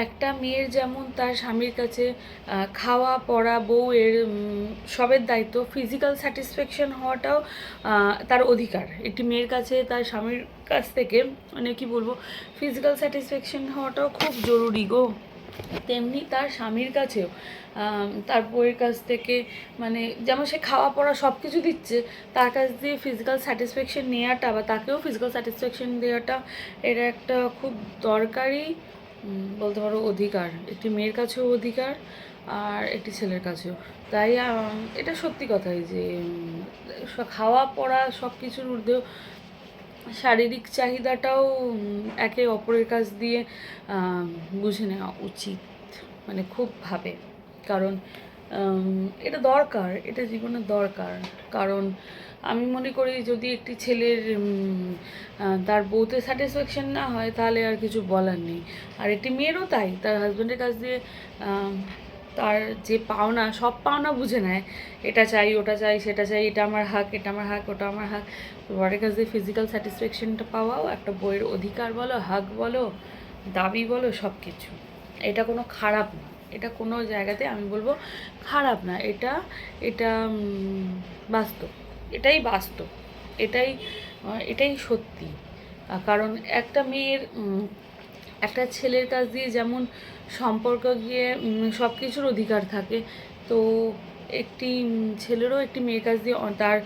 একটা মেয়ের যেমন তার স্বামীর কাছে খাওয়া পড়া বউয়ের উম, সবের দায়িত্ব ফিজিক্যাল স্যাটিসফ্যাকশন হওয়াটাও তার অধিকার। একটি মেয়ের কাছে তার স্বামীর কাছ থেকে মানে কি বলব ফিজিক্যাল স্যাটিসফ্যাকশন হওয়াটাও খুব জরুরি গো। তেমনি তার স্বামীর কাছেও তার বউয়ের কাছ থেকে মানে যেমন সে খাওয়া পড়া সব কিছু দিচ্ছে তার কাছ দিয়ে ফিজিক্যাল স্যাটিসফ্যাকশন নেওয়াটা বা তাকেও ফিজিক্যাল স্যাটিসফ্যাকশন দেওয়াটা এটা একটা খুব দরকারি বলতে পারো অধিকার। একটি মেয়ের কাছেও অধিকার আর একটি ছেলের কাছেও। তাই এটা সত্যি কথাই যে খাওয়া, পড়া সব কিছুর ঊর্ধ্বেও শারীরিক চাহিদাটাও একে অপরের কাছ দিয়ে বুঝে নেওয়া উচিত। মানে খুব ভাবে। কারণ এটা দরকার, এটা জীবনের দরকার। কারণ আমি মনে করি যদি একটি ছেলের তার বউতে স্যাটিসফ্যাকশন না হয়, তাহলে আর কিছু বলার নেই। আর একটি মেয়েরও তাই, তার হাজব্যান্ডের কাছ দিয়ে তার যে পাওনা, সব পাওনা বুঝে নেয়। এটা চাই, ওটা চাই, সেটা চাই, এটা আমার হাক, এটা আমার হাক, ওটা আমার হাক। বরের কাছ দিয়ে ফিজিক্যাল স্যাটিসফ্যাকশনটা পাওয়াও, একটা বইয়ের অধিকার বলো, হাক বলো, দাবি বলো সব কিছু এটা কোনো খারাপ না। এটা কোনো জায়গাতে আমি বলব খারাপ না। এটা এটা বাস্তব। এটাই বাস্তব, এটাই এটাই সত্যি। কারণ একটা মেয়ের একটা ছেলের কাছ দিয়ে যেমন সম্পর্ক গিয়ে সব কিছুর অধিকার থাকে, তো একটি ছেলেরও একটি মেয়ের কাছ দিয়ে তার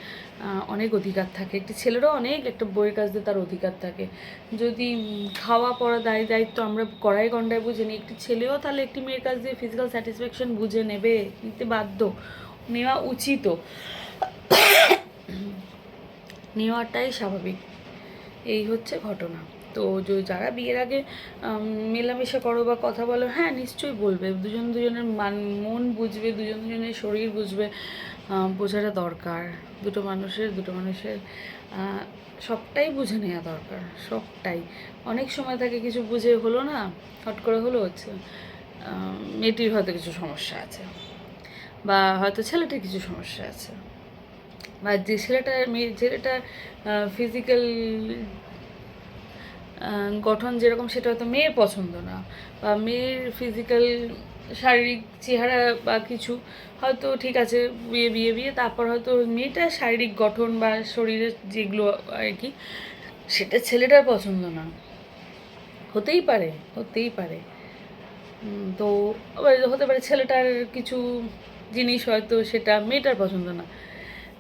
অনেক অধিকার থাকে। একটি ছেলেরও অনেক, একটা বইয়ের কাছ দিয়ে তার অধিকার থাকে। যদি খাওয়া পড়া দায় দায়িত্ব আমরা কড়াই গন্ডায় বুঝে নিই, একটি ছেলেও তাহলে একটি মেয়ের কাছ দিয়ে ফিজিক্যাল স্যাটিসফ্যাকশন বুঝে নেবে, নিতে বাধ্য, নেওয়া উচিতও। নেওয়াটাই স্বাভাবিক। এই হচ্ছে ঘটনা। তো যারা বিয়ের আগে মেলামেশা করো বা কথা বলো হ্যাঁ নিশ্চয়ই বলবে। দুজন দুজনের মান, মন বুঝবে, দুজন দুজনের শরীর বুঝবে বোঝাটা দরকার। দুটো মানুষের দুটো মানুষের সবটাই বুঝে নেওয়া দরকার, সবটাই। অনেক সময় থাকে কিছু বুঝে হলো না, হট করে হলো হচ্ছে মেয়েটির হয়তো কিছু সমস্যা আছে, বা হয়তো ছেলেটির কিছু সমস্যা আছে। বা যে ছেলেটার মেয়ে ছেলেটার ফিজিক্যাল গঠন যেরকম সেটা হয়তো মেয়ের পছন্দ না বা মেয়ের ফিজিক্যাল শারীরিক চেহারা বা কিছু হয়তো ঠিক আছে, বিয়ে বিয়ে বিয়ে, তারপর হয়তো মেয়েটার শারীরিক গঠন বা শরীরের যেগুলো আর কি, সেটা ছেলেটার পছন্দ না। হতেই পারে হতেই পারে। তো হতে পারে ছেলেটার কিছু জিনিস হয়তো সেটা মেয়েটার পছন্দ না।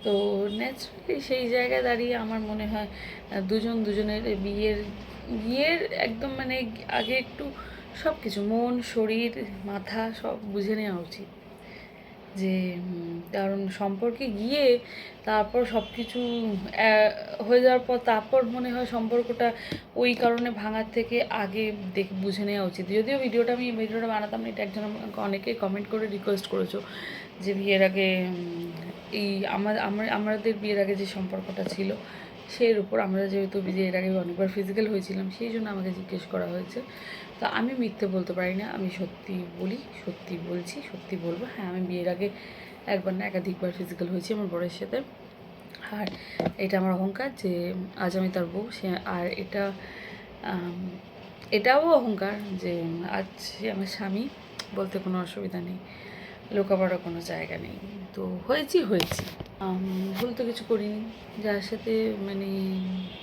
তো ন্যাচারালি সেই জায়গায় দাঁড়িয়ে আমার মনে হয় দুজন দুজনের বিয়ের বিয়ের একদম মানে আগে একটু সব কিছু মন, শরীর, মাথা সব বুঝে নেওয়া উচিত। যে কারণ সম্পর্কে গিয়ে তারপর সব কিছু হয়ে যাওয়ার পর তারপর মনে হয় সম্পর্কটা ওই কারণে ভাঙার থেকে আগে দেখ, বুঝে নেওয়া উচিত। যদিও ভিডিওটা আমি, ভিডিওটা বানাতাম, এটা একজন অনেকে কমেন্ট করে রিকোয়েস্ট করেছ যে বিয়ের আগে এই আমার আমাদের বিয়ের আগে যে সম্পর্কটা ছিল, সেই উপর আমরা যেহেতু বিয়ের আগে অনেকবার ফিজিক্যাল হয়েছিলাম, সেই জন্য আমাকে জিজ্ঞেস করা হয়েছে। তো আমি মিথ্যে বলতে পারি না, আমি সত্যি বলি, সত্যি বলছি, সত্যি বলব। হ্যাঁ আমি বিয়ের আগে একবার না একাধিকবার ফিজিক্যাল হয়েছি আমার বরের সাথে। আর এটা আমার অহংকার যে আজ আমি তার বউ, সে, আর এটা এটাও অহংকার যে আজ সে আমার স্বামী, বলতে কোনো অসুবিধা নেই। লোকাপাড়া কোনো জায়গা নেই। তো হয়েছি হয়েছি। ভুল তো কিছু করিনি। যার সাথে মানে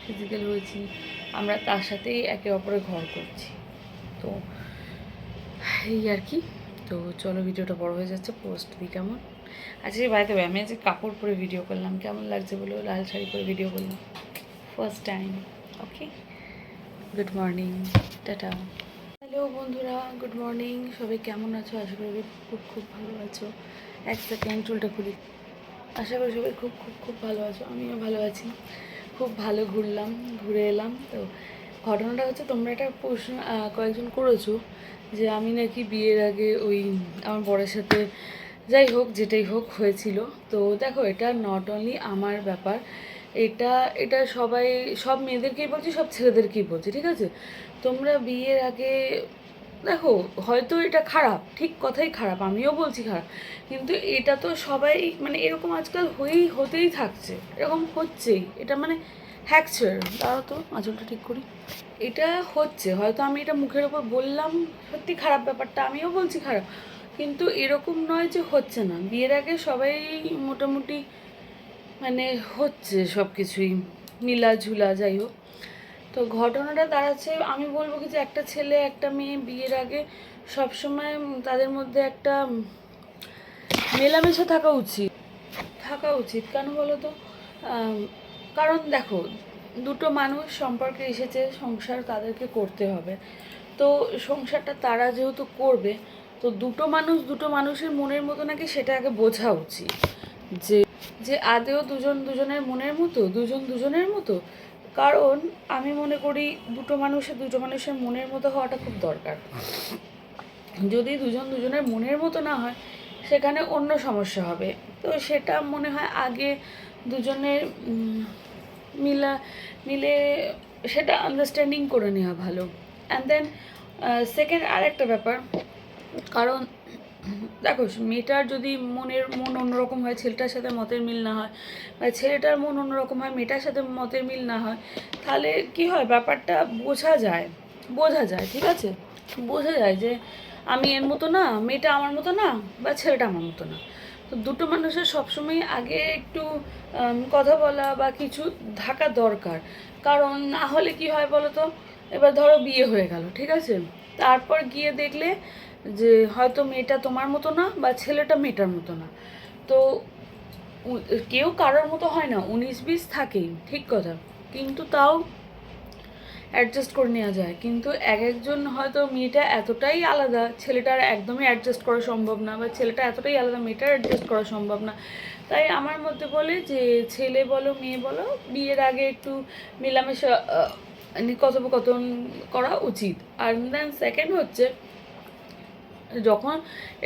ফিজিক্যাল হয়েছি, আমরা তার সাথেই একে অপরে ঘর করছি। তো এই আর কি। তো চলো ভিডিওটা বড় হয়ে যাচ্ছে পোস্ট দিই কেমন? আজকে বাড়িতে আমি আজকে কাপড় পরে ভিডিও করলাম। কেমন লাগছে বলো? লাল শাড়ি পরে ভিডিও করলাম first time okay good morning tata. Hello বন্ধুরা, গুড মর্নিং। সবাই কেমন আছো? আশা করি খুব খুব ভালো আছো। এক সেকেন্ড, চুলটা খুলি। আশা করি সবাই খুব খুব খুব ভালো আছো, আমিও ভালো আছি। খুব ভালো ঘুরলাম, ঘুরে এলাম। তো ঘটনাটা হচ্ছে, তোমরা একটা প্রশ্ন কয়েকজন করেছ যে আমি নাকি বিয়ের আগে ওই আমার বরের সাথে যাই হোক, যেটাই হোক হয়েছিল। তো দেখো, এটা নট অনলি আমার ব্যাপার এটা এটা সবাই, সব মেয়েদেরকেই বলছি, সব ছেলেদেরকেই বলছি, ঠিক আছে? তোমরা বিয়ের আগে, দেখো, হয়তো এটা খারাপ, ঠিক কথাই খারাপ, আমিও বলছি খারাপ, কিন্তু এটা তো সবাই মানে এরকম আজকাল হয়েই, হতেই থাকছে, এরকম হচ্ছেই, এটা মানে হ্যাকচার দাঁড়াও তো, আঁচলটা ঠিক করি। এটা হচ্ছে, হয়তো আমি এটা মুখের ওপর বললাম, সত্যি খারাপ ব্যাপারটা, আমিও বলছি খারাপ, কিন্তু এরকম নয় যে হচ্ছে না, বিয়ের আগে সবাই মোটামুটি মানে হচ্ছে সব কিছুই নীলা ঝুলা, যাই হোক। তো ঘটনাটা দাঁড়াচ্ছে, আমি বলব কি যে একটা ছেলে, একটা মেয়ে বিয়ের আগে সবসময় তাদের মধ্যে একটা মেলামেশা থাকা উচিত। থাকা উচিত। কেন বলো তো? কারণ দেখো, দুটো মানুষ সম্পর্কে এসেছে, সংসার তাদেরকে করতে হবে। তো সংসারটা তারা যেহেতু করবে, তো দুটো মানুষ দুটো মানুষের মনের মতো নাকি সেটা আগে বোঝা উচিত যে যে আদেও দুজন দুজনের মনের মতো, দুজন দুজনের মতো। কারণ আমি মনে করি দুটো মানুষের দুটো মানুষের মনের মতো হওয়াটা খুব দরকার। যদি দুজন দুজনের মনের মতো না হয়, সেখানে অন্য সমস্যা হবে। তো সেটা মনে হয় আগে দুজনের মিলা, মিলে সেটা আন্ডারস্ট্যান্ডিং করে নেওয়া ভালো। অ্যান্ড দেন সেকেন্ড আরেকটা ব্যাপার, কারণ দেখো, মেয়েটার যদি মনের, মন অন্যরকম হয়, ছেলেটার সাথে মতের মিল না হয়, বা ছেলেটার মন অন্যরকম হয়, মেয়েটার সাথে মতের মিল না হয়, তাহলে কি হয়? ব্যাপারটা বোঝা যায় বোঝা যায়, ঠিক আছে? বোঝা যায় যে আমি এর মতো না, মেয়েটা আমার মতো না, বা ছেলেটা আমার মতো না। তো দুটো মানুষের সবসময় আগে একটু কথা বলা বা কিছু থাকা দরকার। কারণ না হলে কি হয় বলো তো এবার ধরো বিয়ে হয়ে গেল, ঠিক আছে? তারপর গিয়ে দেখলে যে হয়তো মেয়েটা তোমার মতো না বা ছেলেটা মেয়েটার মতো না। তো কেউ কারোর মতো হয় না, উনিশ বিশ থাকেই, ঠিক কথা। কিন্তু তাও অ্যাডজাস্ট করে নেওয়া যায়। কিন্তু এক একজন হয়তো মেয়েটা এতটাই আলাদা, ছেলেটার একদমই অ্যাডজাস্ট করা সম্ভব না বা ছেলেটা এতটাই আলাদা, মেয়েটার অ্যাডজাস্ট করা সম্ভব না। তাই আমার মধ্যে বলে যে, ছেলে বলো, মেয়ে বলো, বিয়ের আগে একটু মেলামেশা কথোপকথন করা উচিত। আর দেন সেকেন্ড হচ্ছে যখন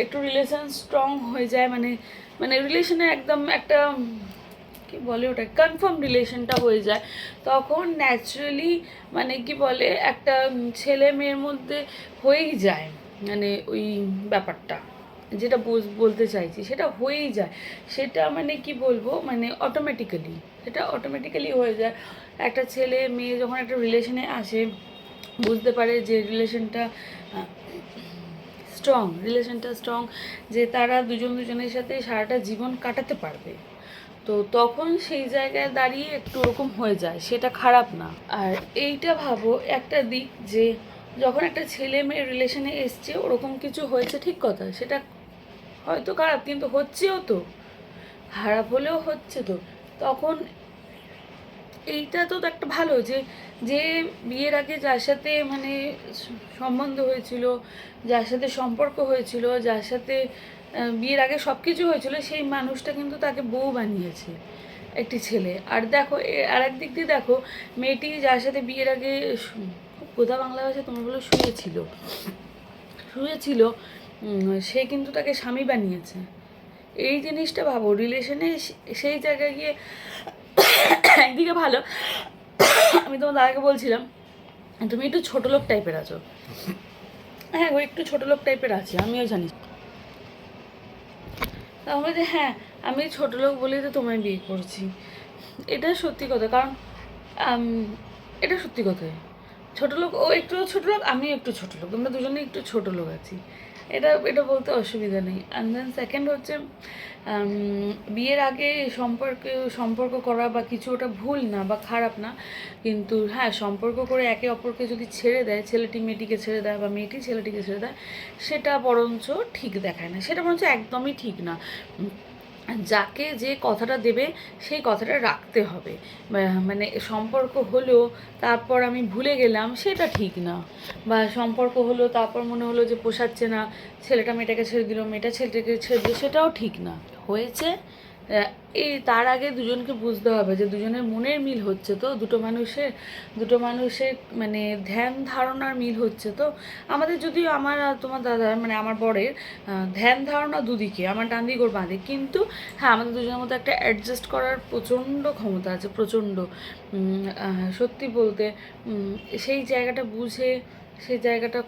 একটু রিলেশন স্ট্রং হয়ে যায় মানে মানে রিলেশনে একদম একটা, কি বলে ওটা কনফার্ম রিলেশনটা হয়ে যায়, তখন ন্যাচারালি মানে কি বলে, একটা ছেলে মেয়ের মধ্যে হয়েই যায় মানে ওই ব্যাপারটা, যেটা বলতে চাইছি, সেটা হয়েই যায়, সেটা মানে কি বলব মানে অটোমেটিক্যালি সেটা অটোমেটিক্যালি হয়ে যায়। একটা ছেলে মেয়ে যখন একটা রিলেশনে আসে, বুঝতে পারে যে রিলেশনটা স্ট্রং রিলেশনটা স্ট্রং যে তারা দুজন দুজনের সাথে সারাটা জীবন কাটাতে পারবে। তো তখন সেই জায়গায় দাঁড়িয়ে একটু ওরকম হয়ে যায়, সেটা খারাপ না। আর এইটা ভাবো, একটা দিক যে যখন একটা ছেলে মেয়ে রিলেশনে এসছে, ওরকম কিছু হয়েছে ঠিক কথা, সেটা হয়তো খারাপ, কিন্তু হচ্ছেও তো। খারাপ হলেও হচ্ছে তো। তখন এইটা তো একটা ভালো যে যে বিয়ের আগে যার সাথে মানে সম্বন্ধ হয়েছিল, যার সাথে সম্পর্ক হয়েছিল, যার সাথে বিয়ের আগে সব কিছু হয়েছিল, সেই মানুষটা কিন্তু তাকে বউ বানিয়েছে একটি ছেলে। আর দেখো আর একদিক দিয়ে দেখো, মেয়েটি যার সাথে বিয়ের আগে কোথা বাংলা ভাষায় তোমার বলে শুয়েছিল। শুয়েছিল সে কিন্তু তাকে স্বামী বানিয়েছে। এই জিনিসটা ভাবো, রিলেশনে সেই জায়গায় গিয়ে একদিকে ভালো। আমি তোমার দাদাকে বলছিলাম তুমি একটু ছোট লোক টাইপের আছো। হ্যাঁ ও একটু ছোট লোক টাইপের আছে আমিও জানি। তা আমি বলছি, হ্যাঁ আমি ছোট লোক বলেই তো তোমায় বিয়ে করছি। এটা সত্যি কথা কারণ এটা সত্যি কথাই ছোট লোক ও একটু ছোট লোক আমিও একটু ছোট লোক আমরা দুজনেই একটু ছোট লোক আছি। এটা এটা বলতে অসুবিধা নেই। অ্যান্ড দেন সেকেন্ড হচ্ছে বিয়ের আগে সম্পর্কে, সম্পর্ক করা বা কিছু ওটা ভুল না বা খারাপ না, কিন্তু হ্যাঁ সম্পর্ক করে একে অপরকে যদি ছেড়ে দেয় ছেলেটি মেয়েটিকে ছেড়ে দেয় বা মেয়েটি ছেলেটিকে ছেড়ে দেয়, সেটা বরঞ্চ ঠিক দেখায় না। সেটা বরঞ্চ একদমই ঠিক না। যাকে যে কথাটা দেবে, সেই কথাটা রাখতে হবে। মানে সম্পর্ক হলো, তারপর আমি ভুলে গেলাম, সেটা ঠিক না। বা সম্পর্ক হলো, তারপর মনে হলো যে পোষাচ্ছে না, ছেলেটা মেয়েটাকে ছেড়ে দিল, মেয়েটা ছেলেটাকে ছেড়ে দিল, সেটাও ঠিক না। হয়েছে এই তার আগে দুজনকে বুঝতে হবে যে দুজনের মনের মিল হচ্ছে তো, দুটো মানুষের দুটো মানুষের মানে ধ্যান ধারণার মিল হচ্ছে তো। আমাদের যদিও আমার তোমার দাদার মানে আমার বরের ধ্যান ধারণা দুদিকে, আমার ডান দিক ওর কিন্তু হ্যাঁ আমাদের দুজনের মধ্যে একটা অ্যাডজাস্ট করার প্রচণ্ড ক্ষমতা আছে, প্রচণ্ড। সত্যি বলতে সেই জায়গাটা বুঝে, সেই জায়গাটা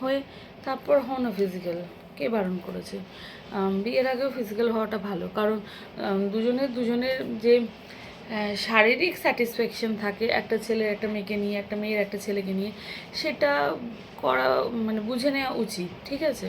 হয়ে তারপর হন ফিজিক্যাল কে বারণ করেছে? বিয়ের আগেও ফিজিক্যাল হওয়াটা ভালো। কারণ দুজনের দুজনের যে শারীরিক স্যাটিসফ্যাকশন থাকে, একটা ছেলের একটা মেয়েকে নিয়ে, একটা মেয়ের একটা ছেলেকে নিয়ে, সেটা করা মানে বুঝে নেওয়া উচিত, ঠিক আছে?